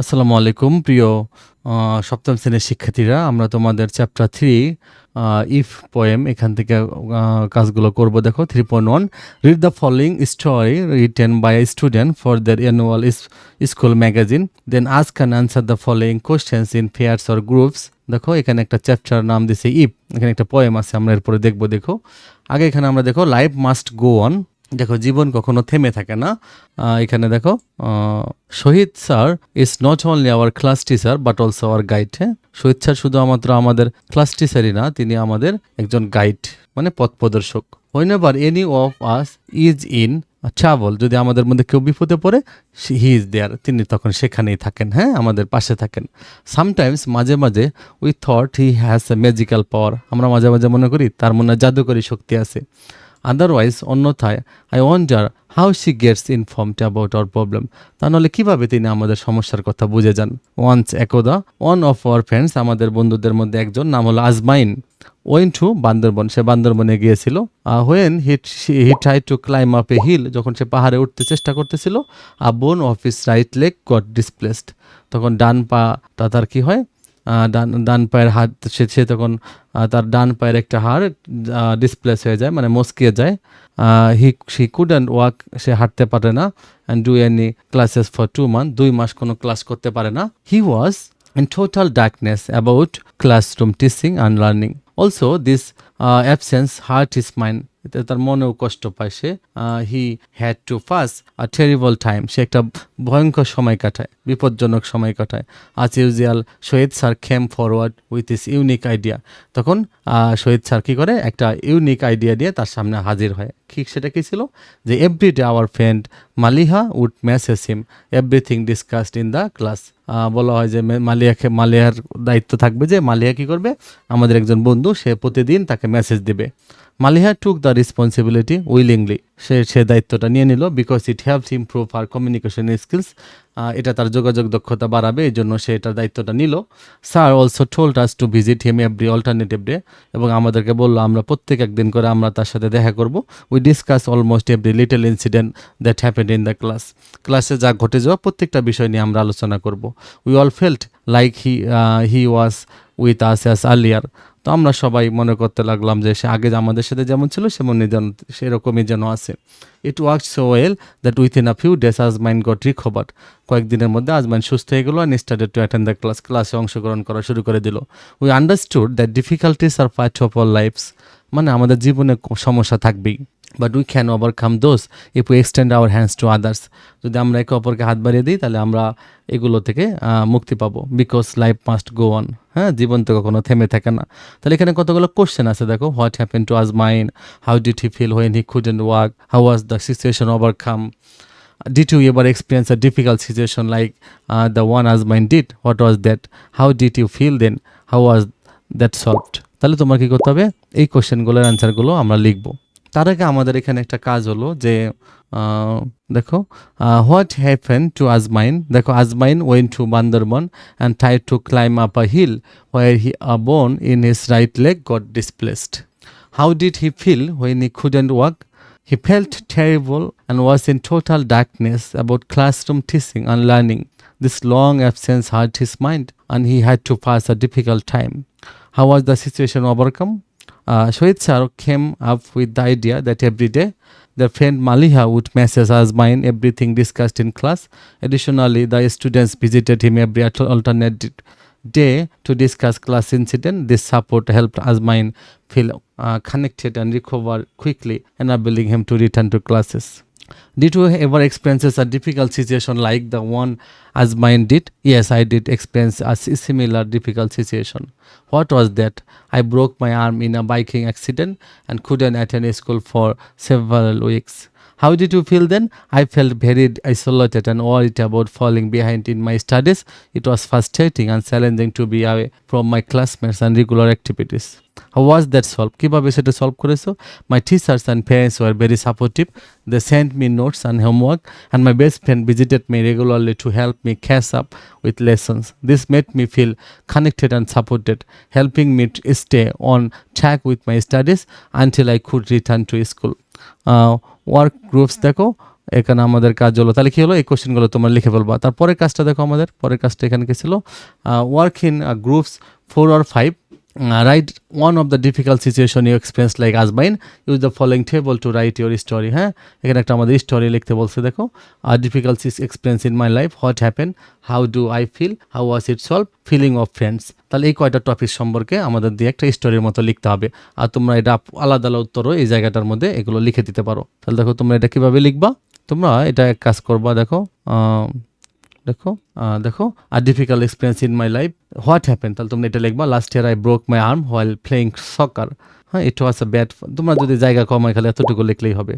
আসসালামু আলাইকুম, প্রিয় সপ্তম শ্রেণির শিক্ষার্থীরা। আমরা তোমাদের চ্যাপ্টার থ্রি ইফ পোয়েম এখান থেকে কাজগুলো করব। দেখো three point one read the following story written by a student for their annual school magazine then us can answer the following questions in pairs or groups দেখো, এখানে একটা chapter নাম দিছে ইফ এখানে একটা পোয়েম আছে, আমরা এরপরে দেখব, দেখো। আগে এখানে আমরা দেখো লাইফ মাস্ট গো অন দেখো, জীবন কখনো থেমে থাকে না। এখানে দেখো Shahid sir is not only our class teacher but also our guide হ্যাঁ? শহীদ স্যার শুধু মাত্র আমাদের ক্লাস টিচারই না, তিনি আমাদের একজন গাইড মানে পথ প্রদর্শক। Whenever any of us is in travel যদি আমাদের মধ্যে কেউ বিপদে পড়ে হি ইজ দেয়ার তিনি তখন সেখানেই থাকেন হ্যাঁ? আমাদের পাশে থাকেন। সামটাইমস মাঝে মাঝে we thought he has a magical power আমরা মাঝে মাঝে মনে করি, তার মনে জাদুকরী শক্তি আছে। আদারওয়াইজ অন্যথায় I wonder how she gets informed about our problem তা নাহলে কীভাবে তিনি আমাদের সমস্যার কথা বুঝে যান? ওয়ান্স একদা ওয়ান অফ আওয়ার ফ্রেন্ডস আমাদের বন্ধুদের মধ্যে একজন, নাম হলো আজমাইন ওয়েন টু বান্দরবন সে বান্দরবনে গিয়েছিল। When hit he try to climb up a hill যখন সে পাহাড়ে উঠতে চেষ্টা করতেছিল a bone of his right leg got displaced তখন ডান পাটা তার কি হয়? ডান ডান পায়ের হাত সে সে তখন তার ডান পায়ের একটা হাড় ডিসপ্লেস হয়ে যায় মানে মস্কিয়ে যায় he he could and walk সে হাঁটতে পারে না and do any classes for two month দুই মাস কোনো ক্লাস করতে পারে না he was in total darkness about classroom teaching and learning. Also this uh, hurt his mind. এতে তার মনেও কষ্ট পায় সে। He had to pass a terrible time সে একটা ভয়ঙ্কর সময় কাটায়, বিপজ্জনক সময় কাটায়। As usual Shahid sir came forward with his unique idea তখন শহীদ স্যার কী করে? একটা ইউনিক আইডিয়া দিয়ে তার সামনে হাজির হয়। ঠিক সেটা কী ছিল? যে every day our friend Maliha would message him everything discussed in the class বলা হয় যে মালিয়াকে, মালিয়ার দায়িত্ব থাকবে যে মালিয়া কী করবে? আমাদের একজন বন্ধু, সে প্রতিদিন তাকে মেসেজ দিবে। Maliha took the responsibility willingly সে সে দায়িত্বটা নিয়ে নিল because it haves improve her communication skills এটা তার যোগাযোগ দক্ষতা বাড়াবে, এই জন্য সে এটার দায়িত্বটা নিল। Sir also told us to visit him every alternative day এবং আমাদেরকে বলল, আমরা প্রত্যেক একদিন করে আমরা তার সাথে দেখা করব। We discuss almost every little incident that happened in the class ক্লাসে যা ঘটে যাওয়া প্রত্যেকটা বিষয় নিয়ে আমরা আলোচনা করব। We all felt like he he was with us as earlier তো আমরা সবাই মনে করতে লাগলাম যে সে আগে আমাদের সাথে যেমন ছিল, সেমন যেন সেরকমই যেন আছে। It work so well that with in a few days Azmain got recover কয়েকদিনের মধ্যে আজমাইন সুস্থ হয়ে গেলো and started to attend the class ক্লাসে অংশগ্রহণ করা শুরু করে দিল। We understood that difficulties are part of our lifes মানে আমাদের জীবনে সমস্যা থাকবেই। But we can overcome those if we extend our hands to others যদি আমরা একে অপরকে হাত বাড়িয়ে দিই তাহলে আমরা এগুলো থেকে মুক্তি পাবো। Because life must go on হ্যাঁ জীবন তো কখনো থেমে থাকে না। তাহলে এখানে কতগুলো কোশ্চেন আছে দেখো। What happen to Azmain how did he feel when he couldn't work how was the situation overcome you ever experience a difficult situation like uh, the one as mine did? What was that? How did you feel then? How was that solved? তাহলে তোমার কি করতে হবে? এই কোশ্চেনগুলোর অ্যান্সারগুলো আমরা লিখব। তার আগে আমাদের এখানে একটা কাজ হলো যে আহ, দেখো হোয়াট হ্যাপেন টু আজমাইন দেখো Azmain went to Bandarban and try to climb up a hill where he a bone in his right leg got displaced how did he feel when he couldn't walk He felt terrible and was in total darkness about classroom teaching and learning. This long absence hurt his mind and he had to pass a difficult time. How was the situation overcome? Uh, Shohit Sir came up with the idea that every day the friend Maliha would message us mine everything discussed in class. Additionally, the students visited him every alternate day to discuss class incident. This support helped Azmain feel uh, connected and recover quickly, enabling him to return to classes. Did you ever experience a difficult situation like the one as mine did? Yes, I did experience a similar difficult situation. What was that? I broke my arm in a biking accident and couldn't attend school for several weeks. How did you feel then? I felt very isolated and worried about falling behind in my studies. It was frustrating and challenging to be away from my classmates and regular activities. How was that solved? কীভাবে সেটা solve করেছ teachers and parents were very supportive. They sent me notes and homework and my best friend visited me regularly to help me catch up with lessons. This made me feel connected and supported, helping me to stay on track with my studies until I could return to school. Work groups দেখো এখানে আমাদের কাজ হলো তাহলে কি হলো এই কোশ্চেনগুলো তোমরা লিখে ফেলবা তারপরের কাজটা দেখো আমাদের পরের কাজটা এখানে কি ছিল work in groups four or five write one of the difficult situation you experience like Azmain use the following table to write your story হ্যাঁ এখানে একটা আমাদের স্টোরি লিখতে বলছে, দেখো our difficult experience in my life what happen how do I feel how was it solve feeling of friends তাহলে এই কয়টা টপিক সম্পর্কে আমাদের দিয়ে একটা স্টোরির মতো লিখতে হবে। আর তোমরা এটা আলাদা আলাদা উত্তরও এই জায়গাটার মধ্যে এগুলো লিখে দিতে পারো। তাহলে দেখো, তোমরা এটা কীভাবে লিখবা? তোমরা এটা এক কাজ করবা, দেখো দেখো দেখো our difficult experience in my life what happen তাহলে তোমরা এটা লিখবা last year I broke my arm while playing soccer হ্যাঁ ইট ওয়াজ আ ব্যাড তোমরা যদি জায়গা কমায় খালি এতটুকু লিখলেই হবে।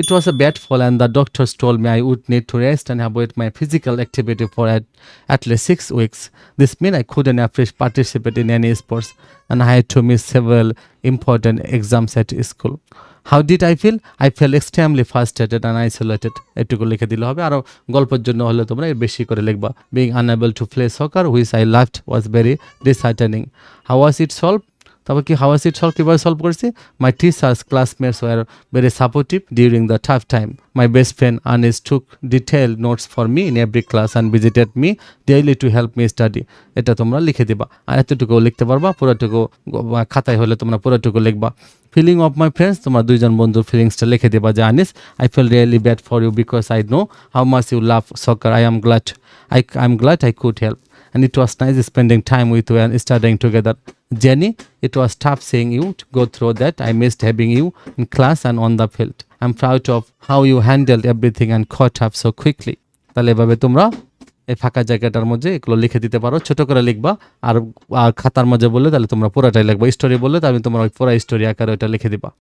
It was a bad fall and the doctors told me I would need to rest and have wait my physical activity for at at least six weeks. This meant I couldn't appreciate participate in any sports and I had to miss several important exams at school. How did I feel I feel extremely frustrated and isolated এটুকু লিখে দিলে হবে। আরও গল্পের জন্য হলে তোমরা বেশি করে লিখবা। Being unable to play soccer which I love was very disheartening how was it solve তারপর কি হাউ ওয়াজ ইট সলভ কীভাবে সলভ করেছি? My teachers classmates were very supportive during the tough time my best friend Anis took detail notes for me in every class and visited me daily to help me study এটা তোমরা লিখে দিবা। আর এতটুকু লিখতে পারবা, পুরোটুকু খাতায় হলে তোমরা পুরোটুকু লিখবা। ফিলিং অফ মাই ফ্রেন্ডস তোমরা দুইজন বন্ধুর ফিলিংসটা লিখে দিবা যে Anis I feel really bad for you because I know how much you love soccer I am glad I I am glad I could help and it was nice spending time with you and studying together. Jenny, it was tough seeing you to go through that. I missed having you in class and on the field. I'm proud of how you handled everything and caught up so quickly. তাহলে এভাবে তোমরা এই ফাঁকা জায়গাটার মধ্যে এগুলো লিখে দিতে পারো ছোট করে লিখবা আর খাতার মধ্যে বললে তাহলে তোমরা পুরাটাই লিখবা স্টোরি বললে তাহলে তোমরা ওই পুরা স্টোরি আকারে ওইটা লিখে দিবা